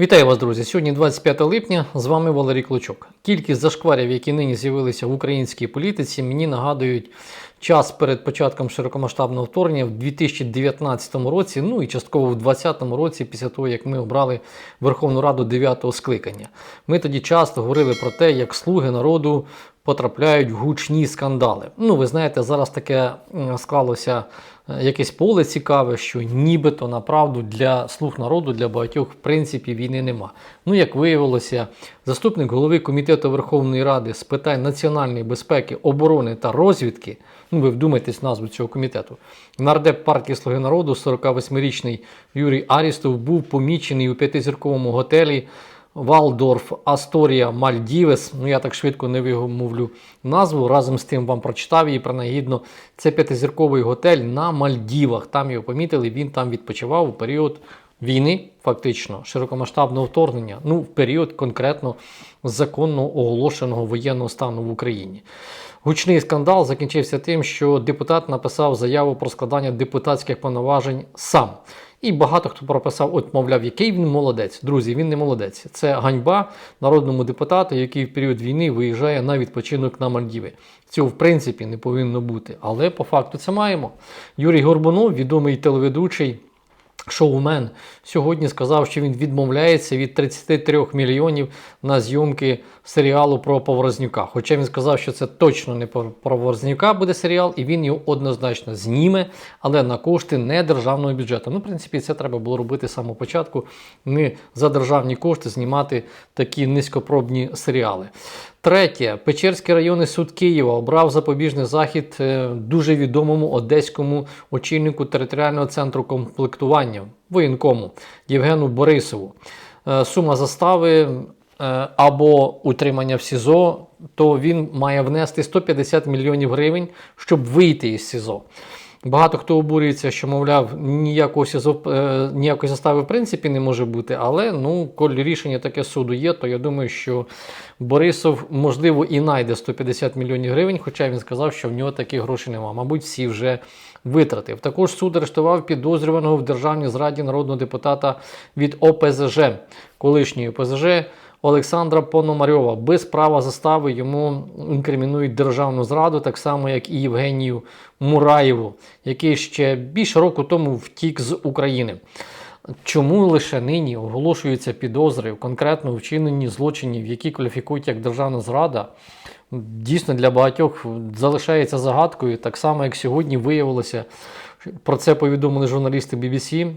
Вітаю вас, друзі! Сьогодні 25 липня. З вами Валерій Клочок. Кількість зашкварів, які нині з'явилися в українській політиці, мені нагадують час перед початком широкомасштабного вторгнення в 2019 році, ну і частково в 2020 році, після того як ми обрали Верховну Раду 9-го скликання. Ми тоді часто говорили про те, як слуги народу потрапляють в гучні скандали. Ну, ви знаєте, зараз таке склалося е, якесь поле цікаве, що нібито направду для слуг народу, для багатьох, в принципі, війни нема. Ну, як виявилося, заступник голови комітету Верховної Ради з питань національної безпеки, оборони та розвідки. Ну, ви вдумайтесь в назву цього комітету. Нардеп партії Слуги народу, 48-річний Юрій Арістов, був помічений у п'ятизірковому готелі Валдорф Асторія Мальдівес. Ну я так швидко не вимовлю назву. Разом з тим вам прочитав її принагідно. Це п'ятизірковий готель на Мальдівах. Там його помітили. Він там відпочивав у період війни, фактично, широкомасштабного вторгнення. Ну, в період конкретно законно оголошеного воєнного стану в Україні. Гучний скандал закінчився тим, що депутат написав заяву про складання депутатських повноважень сам. І багато хто прописав, от, мовляв, який він молодець. Друзі, він не молодець. Це ганьба народному депутату, який в період війни виїжджає на відпочинок на Мальдіви. Цього в принципі не повинно бути. Але по факту це маємо. Юрій Горбунов, відомий телеведучий. Шоумен сьогодні сказав, що він відмовляється від 33 мільйонів на зйомки серіалу про Поворознюка. Хоча він сказав, що це точно не про Поворознюка буде серіал, і він його однозначно зніме, але на кошти не державного бюджету. Ну, в принципі, це треба було робити з самого початку. Не за державні кошти знімати такі низькопробні серіали. Третє, Печерський районний суд Києва обрав запобіжний захід е, дуже відомому одеському очільнику територіального центру комплектування воєнкому Євгену Борисову. Е, Сума застави е, або утримання в СІЗО, то він має внести 150 мільйонів гривень, щоб вийти із СІЗО. Багато хто обурюється, що, мовляв, е, ніякої застави в принципі не може бути, але ну, коли рішення таке суду є, то я думаю, що Борисов, можливо, і знайде 150 мільйонів гривень, хоча він сказав, що в нього таких грошей немає. Мабуть, всі вже витратив. Також суд арештував підозрюваного в державній зраді народного депутата від ОПЗЖ, колишньої ОПЗЖ. Олександра Пономарьова без права застави йому інкримінують державну зраду, так само як і Євгенію Мураєву, який ще більше року тому втік з України. Чому лише нині оголошуються підозри в конкретно вчиненні злочинів, які кваліфікують як державна зрада? Дійсно для багатьох залишається загадкою, так само як сьогодні виявилося. Про це повідомили журналісти BBC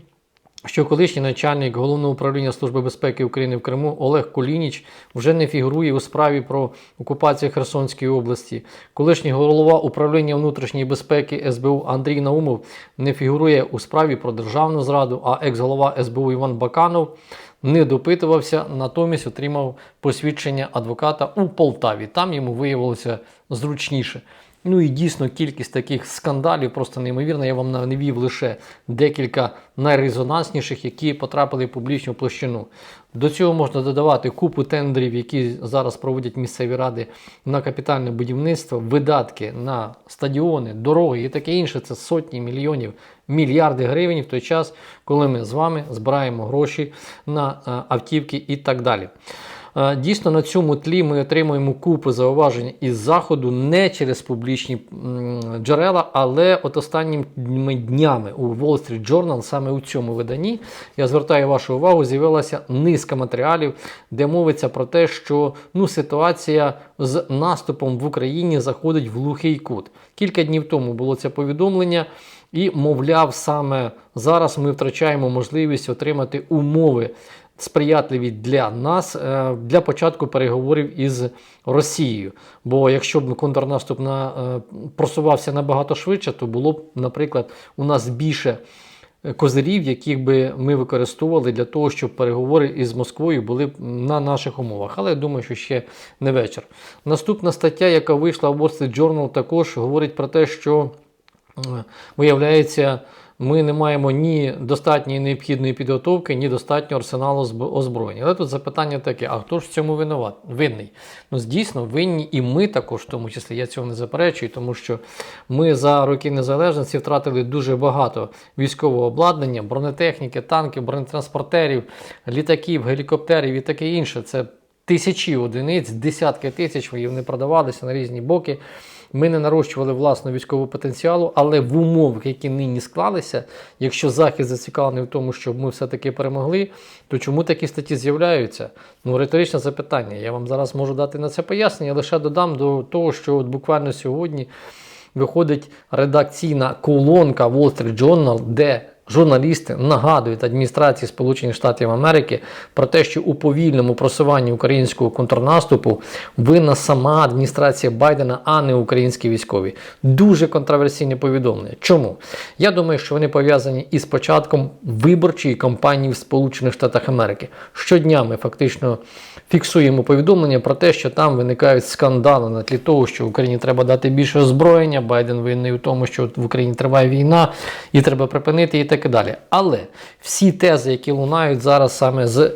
що колишній начальник головного управління Служби безпеки України в Криму Олег Колініч вже не фігурує у справі про окупацію Херсонської області. Колишній голова управління внутрішньої безпеки СБУ Андрій Наумов не фігурує у справі про державну зраду, а екс-голова СБУ Іван Баканов не допитувався, натомість отримав посвідчення адвоката у Полтаві. Там йому виявилося зручніше. Ну і дійсно кількість таких скандалів просто неймовірна. Я вам навів лише декілька найрезонансніших, які потрапили в публічну площину. До цього можна додавати купу тендерів, які зараз проводять місцеві ради на капітальне будівництво, видатки на стадіони, дороги і таке інше. Це сотні мільйонів, мільярди гривень в той час, коли ми з вами збираємо гроші на е, автівки і так далі. Е, Дійсно, на цьому тлі ми отримуємо купу зауважень із заходу не через публічні джерела, але от останніми днями у Wall Street Journal, саме у цьому виданні, я звертаю вашу увагу, з'явилася низка матеріалів, де мовиться про те, що ну, ситуація з наступом в Україні заходить в глухий кут. Кілька днів тому було це повідомлення. І, мовляв, саме зараз ми втрачаємо можливість отримати умови сприятливі для нас е, для початку переговорів із Росією. Бо якщо б контрнаступ на, е, просувався набагато швидше, то було б, наприклад, у нас більше козирів, яких би ми використовували для того, щоб переговори із Москвою були на наших умовах. Але я думаю, що ще не вечір. Наступна стаття, яка вийшла в Wall Street Journal, також говорить про те, що е, виявляється. Ми не маємо ні достатньої необхідної підготовки, ні достатнього арсеналу озброєння. Але тут запитання таке: а хто ж в цьому винуват? винний? Ну, дійсно, винні і ми також, в тому числі, я цього не заперечую, тому що ми за роки незалежності втратили дуже багато військового обладнання, бронетехніки, танків, бронетранспортерів, літаків, гелікоптерів і таке інше. Це тисячі одиниць, десятки тисяч вони продавалися на різні боки. Ми не нарощували власного військового потенціалу, але в умовах, які нині склалися, якщо Захід зацікавлений в тому, щоб ми все-таки перемогли, то чому такі статті з'являються? Ну, риторичне запитання. Я вам зараз можу дати на це пояснення, лише додам до того, що от буквально сьогодні виходить редакційна колонка Wall Street Journal, де журналісти нагадують адміністрації Сполучених Штатів Америки про те, що у повільному просуванні українського контрнаступу винна сама адміністрація Байдена, а не українські військові. Дуже контроверсійне повідомлення. Чому? Я думаю, що вони пов'язані із початком виборчої кампанії в Сполучених Штатах Америки. Щодня ми фактично фіксуємо повідомлення про те, що там виникають скандали на тлі того, що Україні треба дати більше озброєння. Байден винний у тому, що в Україні триває війна, і треба припинити і так далі. Але всі тези, які лунають зараз саме з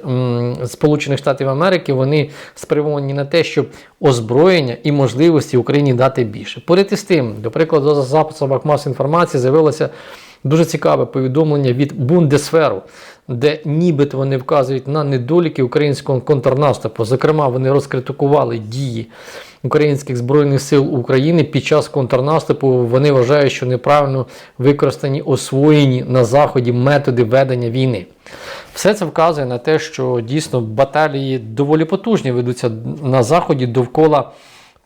Сполучених Штатів Америки, вони спрямовані на те, щоб озброєння і можливості Україні дати більше. Поряд із тим, до прикладу, за засобах масової інформації з'явилося дуже цікаве повідомлення від Бундесферу, де нібито вони вказують на недоліки українського контрнаступу. Зокрема, вони розкритикували дії українських збройних сил України під час контрнаступу. Вони вважають, що неправильно використані освоєні на заході методи ведення війни. Все це вказує на те, що дійсно баталії доволі потужні ведуться на заході довкола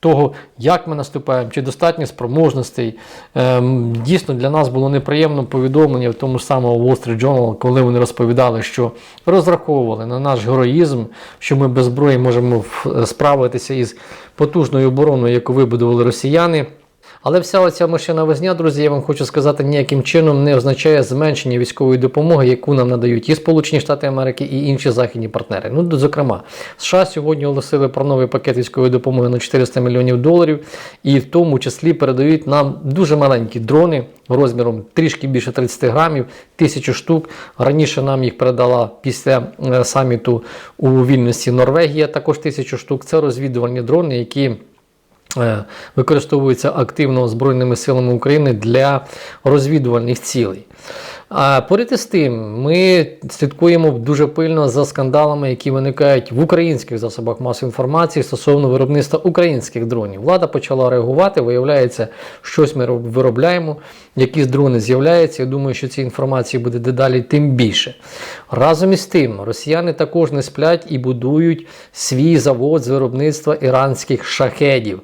того, як ми наступаємо, чи достатньо спроможностей. Ем, дійсно, для нас було неприємно повідомлення в тому ж самому Wall Street Journal, коли вони розповідали, що розраховували на наш героїзм, що ми без зброї можемо справитися із потужною обороною, яку вибудували росіяни. Але вся оця машина везня, друзі, я вам хочу сказати, ніяким чином не означає зменшення військової допомоги, яку нам надають і Сполучені Штати Америки, і інші західні партнери. Ну, зокрема, США сьогодні оголосили про новий пакет військової допомоги на 400 мільйонів доларів, і в тому числі передають нам дуже маленькі дрони розміром трішки більше 30 грамів, тисячу штук. Раніше нам їх передала після е, саміту у вільності Норвегія, також тисячу штук. Це розвідувальні дрони, які е, використовуються активно Збройними силами України для розвідувальних цілей. А поряд із тим, ми слідкуємо дуже пильно за скандалами, які виникають в українських засобах масової інформації стосовно виробництва українських дронів. Влада почала реагувати. Виявляється, щось ми виробляємо, якісь дрони з'являються. Я думаю, що цієї інформації буде дедалі тим більше. Разом із тим, росіяни також не сплять і будують свій завод з виробництва іранських шахедів.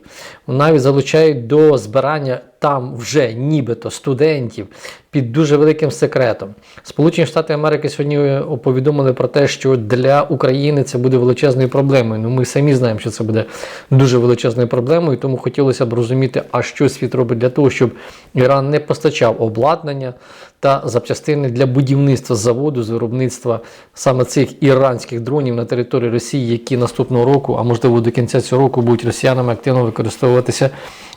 Навіть залучають до збирання там вже нібито студентів під дуже великим секретом. Сполучені Штати Америки сьогодні повідомили про те, що для України це буде величезною проблемою. Ну ми самі знаємо, що це буде дуже величезною проблемою, тому хотілося б розуміти, а що світ робить для того, щоб Іран не постачав обладнання та запчастини для будівництва заводу з виробництва саме цих іранських дронів на території Росії, які наступного року, а можливо до кінця цього року, будуть росіянами активно використовуватися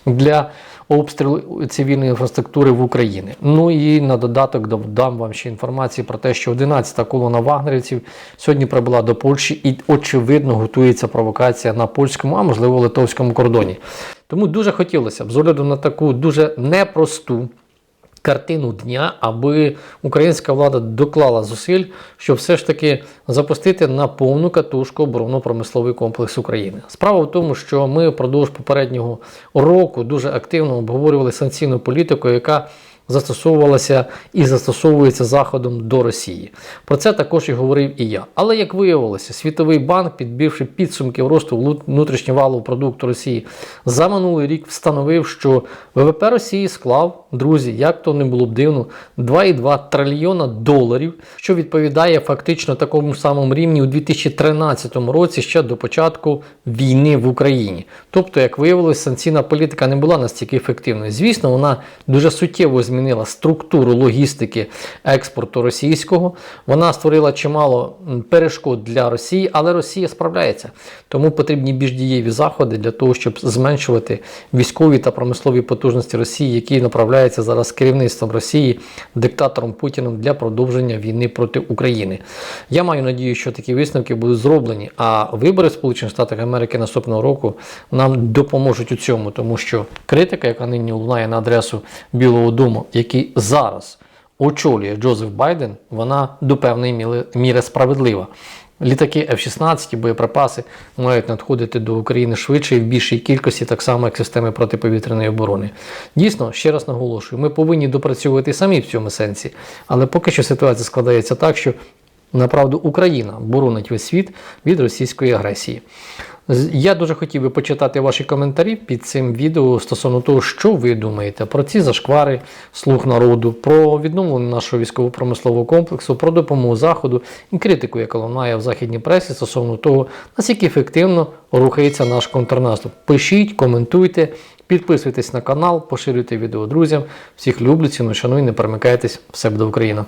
для обстрілу цивільної інфраструктури в Україні. Ну і на додаток дам вам ще інформації про те, що 11-та колона вагнерівців сьогодні прибула до Польщі і, очевидно, готується провокація на польському, а можливо литовському кордоні. Тому дуже хотілося б з огляду на таку дуже непросту картину дня, аби українська влада доклала зусиль, щоб все ж таки запустити на повну катушку оборонно-промисловий комплекс України. Справа в тому, що ми впродовж попереднього року дуже активно обговорювали санкційну політику, яка застосовувалася і застосовується заходом до Росії. Про це також і говорив і я. Але як виявилося, Світовий банк, підбивши підсумки росту влу- внутрішнього валового продукту Росії за минулий рік, встановив, що ВВП Росії склав, друзі, як то не було б дивно, 2,2 трильйона доларів, що відповідає фактично такому самому рівні у 2013 році ще до початку війни в Україні. Тобто, як виявилось, санкційна політика не була настільки ефективною. Звісно, вона дуже суттєво змінила змінила структуру логістики експорту російського. Вона створила чимало перешкод для Росії, але Росія справляється. Тому потрібні більш дієві заходи для того, щоб зменшувати військові та промислові потужності Росії, які направляються зараз керівництвом Росії, диктатором Путіним для продовження війни проти України. Я маю надію, що такі висновки будуть зроблені. А вибори в Сполучених Штатах Америки наступного року нам допоможуть у цьому, тому що критика, яка нині лунає на адресу Білого Дому, який зараз очолює Джозеф Байден, вона до певної міри- справедлива. Літаки F-16 боєприпаси мають надходити до України швидше і в більшій кількості, так само як системи протиповітряної оборони. Дійсно, ще раз наголошую, ми повинні допрацьовувати самі в цьому сенсі, але поки що ситуація складається так, що направду Україна боронить весь світ від російської агресії. Я дуже хотів би почитати ваші коментарі під цим відео стосовно того, що ви думаєте про ці зашквари слуг народу, про відновлення нашого військово-промислового комплексу, про допомогу Заходу і критику, яка лунає в західній пресі стосовно того, наскільки ефективно рухається наш контрнаступ. Пишіть, коментуйте, підписуйтесь на канал, поширюйте відео друзям. Всіх люблю, ціную, шаную, не перемикайтесь. Все буде Україна!